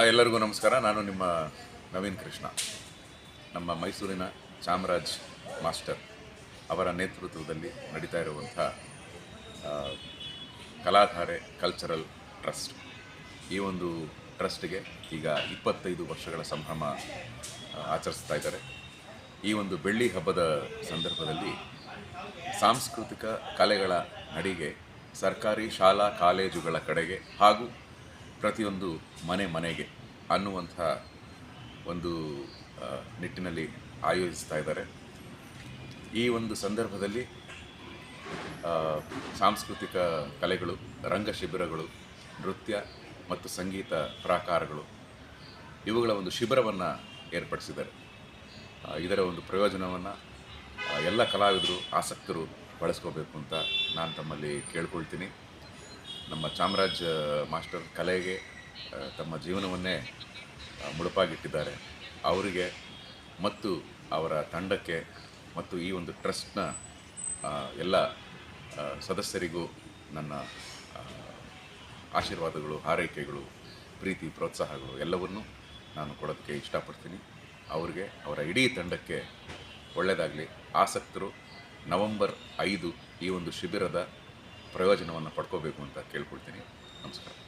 ಎಲ್ಲರಿಗೂ ನಮಸ್ಕಾರ. ನಾನು ನಿಮ್ಮ ನವೀನ್ ಕೃಷ್ಣ, ನಮ್ಮ ಮೈಸೂರಿನ ಚಾಮರಾಜ್ ಮಾಸ್ಟರ್ ಅವರ ನೇತೃತ್ವದಲ್ಲಿ ನಡೀತಾ ಇರುವಂಥ ಕಲಾಧಾರೆ ಕಲ್ಚರಲ್ ಟ್ರಸ್ಟ್ ಈ ಒಂದು ಟ್ರಸ್ಟ್ಗೆ ಈಗ ಇಪ್ಪತ್ತೈದು ವರ್ಷಗಳ ಸಂಭ್ರಮ ಆಚರಿಸ್ತಾ ಇದ್ದಾರೆ. ಈ ಒಂದು ಬೆಳ್ಳಿ ಹಬ್ಬದ ಸಂದರ್ಭದಲ್ಲಿ ಸಾಂಸ್ಕೃತಿಕ ಕಲೆಗಳ ನಡಿಗೆ ಸರ್ಕಾರಿ ಶಾಲಾ ಕಾಲೇಜುಗಳ ಕಡೆಗೆ ಹಾಗೂ ಪ್ರತಿಯೊಂದು ಮನೆ ಮನೆಗೆ ಅನ್ನುವಂಥ ಒಂದು ನಿಟ್ಟಿನಲ್ಲಿ ಆಯೋಜಿಸ್ತಾ ಇದ್ದಾರೆ. ಈ ಒಂದು ಸಂದರ್ಭದಲ್ಲಿ ಸಾಂಸ್ಕೃತಿಕ ಕಲೆಗಳು ರಂಗ ಶಿಬಿರಗಳು ನೃತ್ಯ ಮತ್ತು ಸಂಗೀತ ಪ್ರಾಕಾರಗಳು ಇವುಗಳ ಒಂದು ಶಿಬಿರವನ್ನು ಏರ್ಪಡಿಸಿದ್ದಾರೆ. ಇದರ ಒಂದು ಪ್ರಯೋಜನವನ್ನು ಎಲ್ಲ ಕಲಾವಿದರು ಆಸಕ್ತರು ಬಳಸ್ಕೋಬೇಕು ಅಂತ ನಾನು ತಮ್ಮಲ್ಲಿ ಕೇಳ್ಕೊಳ್ತೀನಿ. ನಮ್ಮ ಚಾಮರಾಜ್ ಮಾಸ್ಟರ್ ಕಲೆಗೆ ತಮ್ಮ ಜೀವನವನ್ನೇ ಮುಡುಪಾಗಿಟ್ಟಿದ್ದಾರೆ. ಅವರಿಗೆ ಮತ್ತು ಅವರ ತಂಡಕ್ಕೆ ಮತ್ತು ಈ ಒಂದು ಟ್ರಸ್ಟ್ನ ಎಲ್ಲ ಸದಸ್ಯರಿಗೂ ನನ್ನ ಆಶೀರ್ವಾದಗಳು, ಹಾರೈಕೆಗಳು, ಪ್ರೀತಿ, ಪ್ರೋತ್ಸಾಹಗಳು ಎಲ್ಲವನ್ನೂ ನಾನು ಕೊಡೋದಕ್ಕೆ ಇಷ್ಟಪಡ್ತೀನಿ. ಅವರಿಗೆ ಅವರ ಇಡೀ ತಂಡಕ್ಕೆ ಒಳ್ಳೆಯದಾಗಲಿ. ಆಸಕ್ತರು, ನವೆಂಬರ್ ಐದು ಈ ಒಂದು ಶಿಬಿರದ ಪ್ರಯೋಜನವನ್ನು ಪಡ್ಕೋಬೇಕು ಅಂತ ಕೇಳ್ಕೊಳ್ತೀನಿ. ನಮಸ್ಕಾರ.